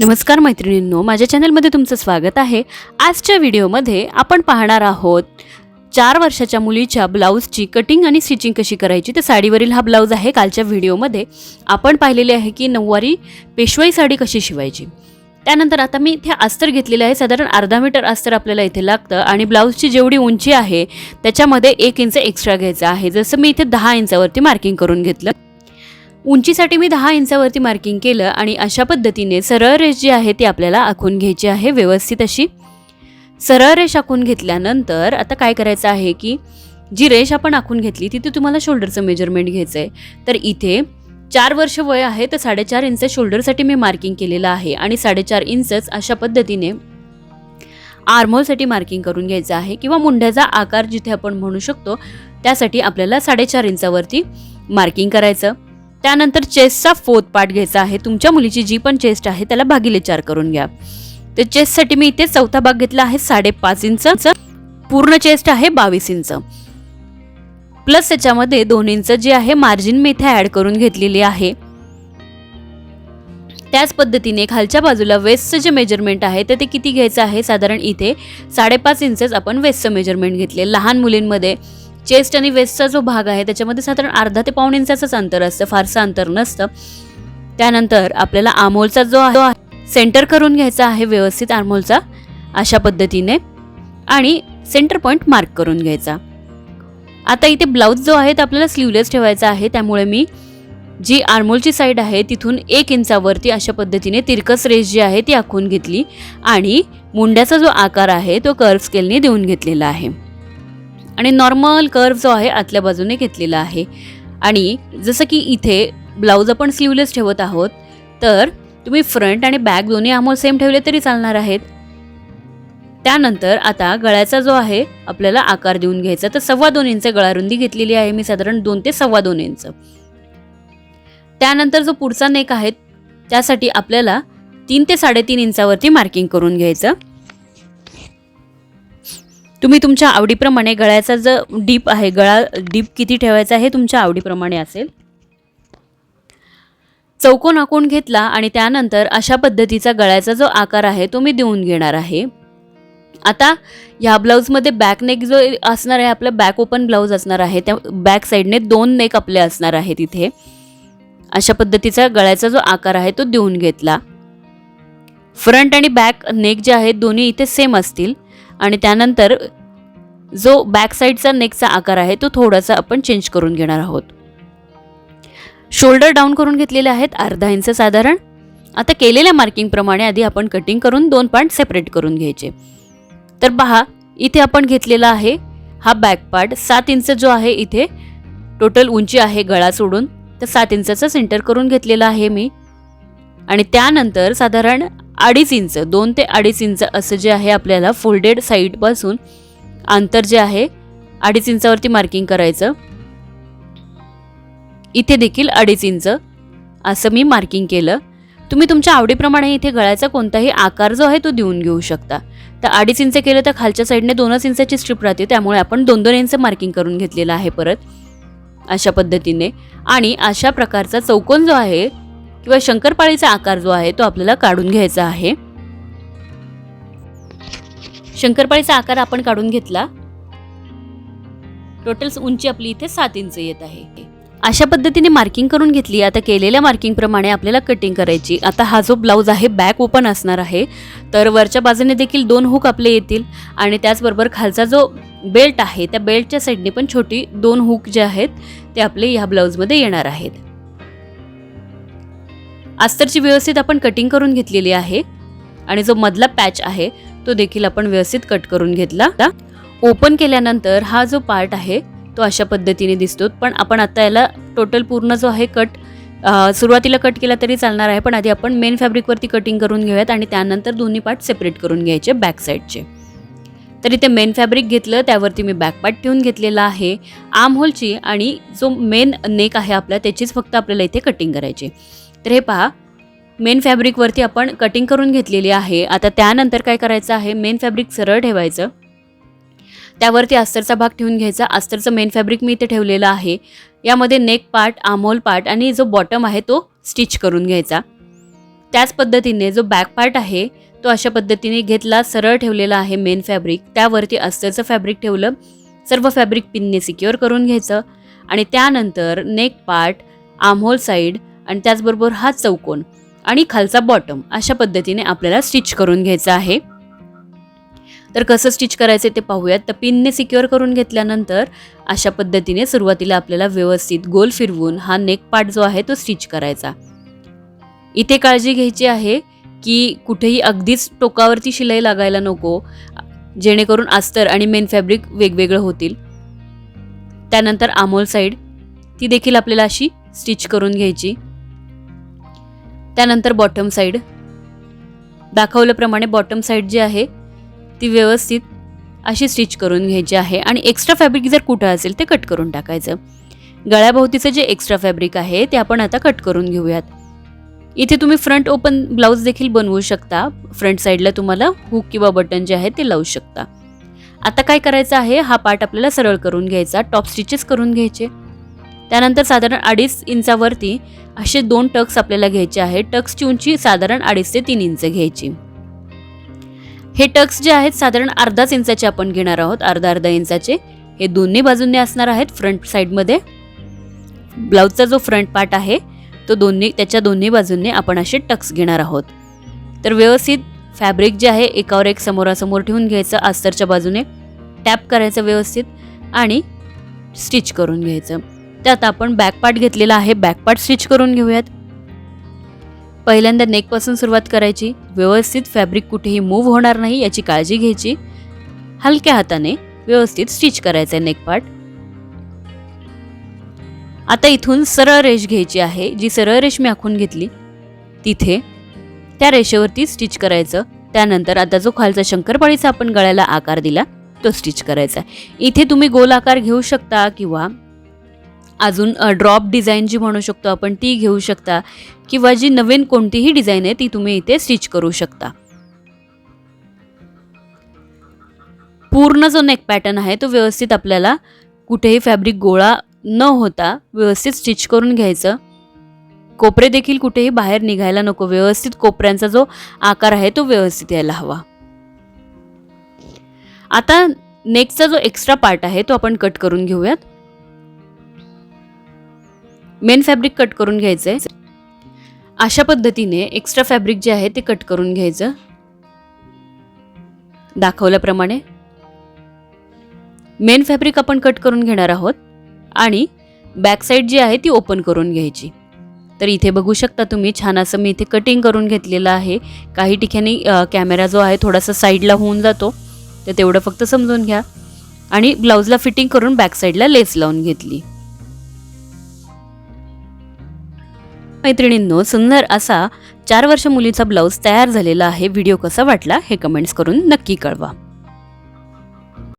नमस्कार मैत्रिणींनो माझ्या चॅनलमध्ये तुमचं स्वागत आहे. आजच्या व्हिडिओमध्ये आपण पाहणार आहोत चार वर्षाच्या मुलीच्या ब्लाऊजची कटिंग आणि स्टिचिंग कशी करायची. तर साडीवरील हा ब्लाऊज आहे कालच्या व्हिडिओमध्ये आपण पाहिलेले आहे की नऊवारी पेशवाई साडी कशी शिवायची. त्यानंतर आता मी इथे अस्तर घेतलेलं आहे साधारण अर्धा मीटर अस्तर आपल्याला इथे लागतं आणि ब्लाऊजची जेवढी उंची आहे त्याच्यामध्ये एक इंच एक्स्ट्रा घ्यायचं आहे. जसं मी इथे दहा इंचावरती मार्किंग करून घेतलं. उंचीसाठी मी दहा इंचावरती मार्किंग केलं आणि अशा पद्धतीने सरळ रेष जी आहे ती आपल्याला आखून घ्यायची आहे व्यवस्थित अशी. सरळ रेष आखून घेतल्यानंतर आता काय करायचं आहे की जी रेष आपण आखून घेतली तिथे तुम्हाला शोल्डरचं मेजरमेंट घ्यायचं आहे तर इथे चार वर्ष वय आहे तर साडेचार इंच शोल्डरसाठी मी मार्किंग केलेलं आहे आणि साडेचार इंचच अशा पद्धतीने आर्मोलसाठी मार्किंग करून घ्यायचं आहे किंवा मुंड्याचा आकार जिथे आपण म्हणू शकतो त्यासाठी आपल्याला साडेचार इंचावरती मार्किंग करायचं. त्यानंतर चेस्टचा फोर्थ पार्ट घ्यायचा आहे. तुमच्या मुलीची जी पण चेस्ट आहे त्याला भागिले चार करून घ्या. तर चेस्टसाठी मी इथे चौथा भाग घेतला आहे साडेपाच इंच. पूर्ण चेस्ट आहे बावीस इंच. प्लस त्याच्यामध्ये दोन इंच जे आहे मार्जिन मी इथे ॲड करून घेतलेली आहे. त्याच पद्धतीने खालच्या बाजूला वेस्टचं जे मेजरमेंट आहे तर ते किती घ्यायचं आहे? साधारण इथे साडेपाच इंचच आपण वेस्टचं मेजरमेंट घेतले. लहान मुलींमध्ये चेस्ट आणि वेस्टचा जो भाग आहे त्याच्यामध्ये साधारण अर्धा ते पाऊण इंचाचंच अंतर असतं फारसं अंतर नसतं. त्यानंतर आपल्याला आमोलचा जो आहे सेंटर करून घ्यायचा आहे व्यवस्थित आमोलचा अशा पद्धतीने. आणि सेंटर पॉईंट मार्क करून घ्यायचा. आता इथे ब्लाऊज जो आहे तो आपल्याला स्लीवलेस ठेवायचा आहे त्यामुळे मी जी आर्मोलची साईड आहे तिथून एक इंचावरती अशा पद्धतीने तिरकस रेष जी आहे ती आखून घेतली. आणि मुंड्याचा जो आकार आहे तो कर्व स्केलने देऊन घेतलेला आहे. आणि नॉर्मल कर्व जो आहे आतल्या बाजूने घेतलेला आहे. आणि जसं की इथे ब्लाऊज आपण स्लीवलेस ठेवत आहोत तर तुम्ही फ्रंट आणि बॅक दोन्ही आमोल सेम ठेवले तरी चालणार आहेत. त्यानंतर आता गळ्याचा जो आहे आपल्याला आकार देऊन घ्यायचा. तर सव्वा दोन इंच गळारुंदी घेतलेली आहे मी साधारण दोन ते सव्वा दोन इंच. त्यानंतर जो पुढचा नेक आहे त्यासाठी आपल्याला तीन ते साडेतीन इंचावरती मार्किंग करून घ्यायचं. तुम्ही तुमच्या आवडीप्रमाणे गळ्याचा जो डीप आहे गळा डीप किती ठेवायचा हे तुमच्या आवडीप्रमाणे असेल. चौकोन आखून घेतला आणि त्यानंतर अशा पद्धतीचा गळ्याचा जो आकार आहे तो मी देऊन घेणार आहे. आता ह्या ब्लाऊजमध्ये बॅक नेक जो असणार आहे आपलं बॅक ओपन ब्लाऊज असणार आहे त्या बॅक साईडने दोन नेक आपले असणार आहे तिथे अशा पद्धतीचा गळ्याचा जो आकार आहे तो देऊन घेतला. फ्रंट आणि बॅक नेक जे आहेत दोन्ही इथे सेम असतील. आणि त्यानंतर जो बॅकसाईडचा नेकचा आकार आहे तो थोडासा आपण चेंज करून घेणार आहोत. शोल्डर डाऊन करून घेतलेले आहेत अर्धा इंच साधारण. आता केलेल्या मार्किंगप्रमाणे आधी आपण कटिंग करून दोन पार्ट सेपरेट करून घ्यायचे. तर पहा इथे आपण घेतलेला आहे हा बॅक पार्ट सात इंच जो आहे इथे टोटल उंची आहे गळा सोडून तर सात इंचाचा सेंटर करून घेतलेला आहे मी. आणि त्यानंतर साधारण अडीच इंच दोन ते अडीच इंच असं जे आहे आपल्याला फोल्डेड साईडपासून अंतर जे आहे अडीच इंचावरती मार्किंग करायचं. इथे देखील अडीच इंच असं मी मार्किंग केलं. तुम्ही तुमच्या आवडीप्रमाणे इथे गळ्याचा कोणताही आकार जो आहे तो देऊन घेऊ शकता. तर अडीच इंच केलं तर खालच्या साईडने दोनच इंचाची स्ट्रिप राहते त्यामुळे आपण दोन दोन इंच मार्किंग करून घेतलेलं आहे परत. अशा पद्धतीने. आणि अशा प्रकारचा चौकोन जो आहे किंवा शंकरपाळीचा आकार जो आहे तो आपल्याला काढून घ्यायचा आहे. शंकरपाळीचा आकार आपण काढून घेतला. टोटल उंची आपली इथे सात इंच येत आहे. अशा पद्धतीने मार्किंग करून घेतली. आता केलेल्या मार्किंगप्रमाणे आपल्याला कटिंग करायची. आता हा जो ब्लाऊज आहे बॅक ओपन असणार आहे. तर वरच्या बाजूने देखील दोन हुक आपले येतील. आणि त्याचबरोबर खालचा जो बेल्ट आहे त्या बेल्टच्या साईडने पण छोटी दोन हुक जे आहेत ते आपले ह्या ब्लाऊजमध्ये येणार आहेत. अस्तरची व्यवस्थित आपण कटिंग करून घेतलेली आहे. आणि जो मधला पॅच आहे तो देखील आपण व्यवस्थित कट करून घेतला. ओपन केल्यानंतर हा जो पार्ट आहे तो अशा पद्धतीने दिसतो. पण आपण आता याला टोटल पूर्ण जो आहे कट सुरुवातीला कट केला तरी चालणार आहे. पण आधी आपण मेन फॅब्रिकवरती कटिंग करून घेऊयात आणि त्यानंतर दोन्ही पार्ट सेपरेट करून घ्यायचे बॅक साईडचे तर इथे मेन फॅब्रिक घेतलं त्यावरती मी बॅक पार्ट ठेवून घेतलेला आहे. आर्म होलची आणि जो मेन नेक आहे आपला त्याचीच फक्त आपल्याला इथे कटिंग करायची तर हे पहा मेन फॅब्रिकवरती आपण कटिंग करून घेतलेली आहे. आता त्यानंतर काय करायचं आहे? मेन फॅब्रिक सरळ ठेवायचं. त्यावरती अस्तरचा भाग ठेवून घ्यायचा. अस्तरचं मेन फॅब्रिक मी इथे ठेवलेलं आहे. यामध्ये नेक पार्ट आमोल पार्ट आणि जो बॉटम आहे तो स्टिच करून घ्यायचा. त्याच पद्धतीने जो बॅक पार्ट आहे तो अशा पद्धतीने घेतला सरळ ठेवलेला आहे मेन फॅब्रिक त्यावरती अस्तरचं फॅब्रिक ठेवलं सर्व फॅब्रिक पिनने सिक्युअर करून घ्यायचं. आणि त्यानंतर नेक पार्ट आमहोल साईड आणि त्याचबरोबर हा चौकोन आणि खालचा बॉटम अशा पद्धतीने आपल्याला स्टिच करून घ्यायचं आहे. तर कसं स्टिच करायचं ते पाहूयात. तर पिनने सिक्युअर करून घेतल्यानंतर अशा पद्धतीने सुरुवातीला आपल्याला व्यवस्थित गोल फिरवून हा नेक पार्ट जो आहे तो स्टिच करायचा. इथे काळजी घ्यायची आहे की कुठेही अगदीच टोकावरती शिलाई लागायला नको जेणेकरून अस्तर आणि मेन फॅब्रिक वेगवेगळं होतील. त्यानंतर आमोल साईड ती देखील आपल्याला अशी स्टिच करून घ्यायची. त्यानंतर बॉटम साईड दाखवल्याप्रमाणे बॉटम साईड जी आहे ती व्यवस्थित अशी स्टिच करून घ्यायची आहे. आणि एक्स्ट्रा फॅब्रिक जर कुठं असेल ते कट करून टाकायचं. गळ्याभोवतीचं जे एक्स्ट्रा फॅब्रिक आहे ते आपण आता कट करून घेऊयात. इथे तुम्ही फ्रंट ओपन ब्लाऊज देखील बनवू शकता. फ्रंट साईडला तुम्हाला हुक किंवा बटन जे आहे ते लावू शकता. आता काय करायचं आहे हा पार्ट आपल्याला सरळ करून घ्यायचा. टॉप स्टिचेस करून घ्यायचे. त्यानंतर साधारण अडीच इंचावरती असे दोन टक्स आपल्याला घ्यायचे आहे टक्सची उंची साधारण अडीच ते तीन इंच घ्यायची. हे टक्स जे आहेत साधारण अर्धाच इंचाचे आपण घेणार आहोत. अर्धा अर्धा इंचाचे. हे दोन्ही बाजूंनी असणार आहेत फ्रंट साईडमध्ये. ब्लाऊजचा जो फ्रंट पार्ट आहे तो दोन्ही त्याच्या दोन्ही बाजूंनी आपण असे टक्स घेणार आहोत. तर व्यवस्थित फॅब्रिक जे आहे एकावर एक समोरासमोर ठेवून घ्यायचं अस्तरच्या बाजूने टॅप करायचं व्यवस्थित आणि स्टिच करून घ्यायचं. त्यात आपण बॅकपार्ट घेतलेला आहे. बॅकपार्ट स्टिच करून घेऊयात. पहिल्यांदा नेकपासून सुरुवात करायची. व्यवस्थित फॅब्रिक कुठेही मूव्ह होणार नाही याची काळजी घ्यायची. हलक्या हाताने व्यवस्थित स्टिच करायचं आहे नेकपार्ट आता इथून सरळ रेष घ्यायची आहे. जी सरळ रेष मी आखून घेतली तिथे त्या रेषेवरती स्टिच करायचं. त्यानंतर आता जो खालचा शंकरपाळीचा आपण गळ्याला आकार दिला तो स्टिच करायचा इथे तुम्ही गोल आकार घेऊ शकता किंवा अजून ड्रॉप डिझाईन जी म्हणू शकतो आपण ती घेऊ शकता. किंवा जी नवीन कोणतीही डिझाईन आहे ती तुम्ही इथे स्टिच करू शकता. पूर्ण जो नेक पॅटर्न आहे तो व्यवस्थित आपल्याला कुठेही फॅब्रिक गोळा न होता व्यवस्थित स्टिच करून घ्यायचं. कोपरे देखील कुठेही बाहेर निघायला नको. व्यवस्थित कोपऱ्यांचा जो आकार आहे तो व्यवस्थित यायला हवा. आता नेकचा जो एक्स्ट्रा पार्ट आहे तो आपण कट करून घेऊयात. मेन फॅब्रिक कट करून घ्यायचं आहे अशा पद्धतीने एक्स्ट्रा फॅब्रिक जे आहे ते कट करून घ्यायचं. दाखवल्याप्रमाणे. मेन फॅब्रिक आपण कट करून घेणार आहोत आणि बॅक साईड जी आहे ती ओपन करून घ्यायची. तर इथे बघू शकता तुम्ही छान असं मी इथे कटिंग करून घेतलेलं आहे. काही ठिकाणी कॅमेरा जो आहे थोडासा साईडला होऊन जातो. तर तेवढं फक्त समजून घ्या. आणि ब्लाऊजला फिटिंग करून बॅक साईडला लेस लावून घेतली. मैत्रिणींनो सुंदर असा चार वर्ष मुलीचा ब्लाऊज तयार झालेला आहे. व्हिडिओ कसा वाटला हे कमेंट्स करून नक्की कळवा.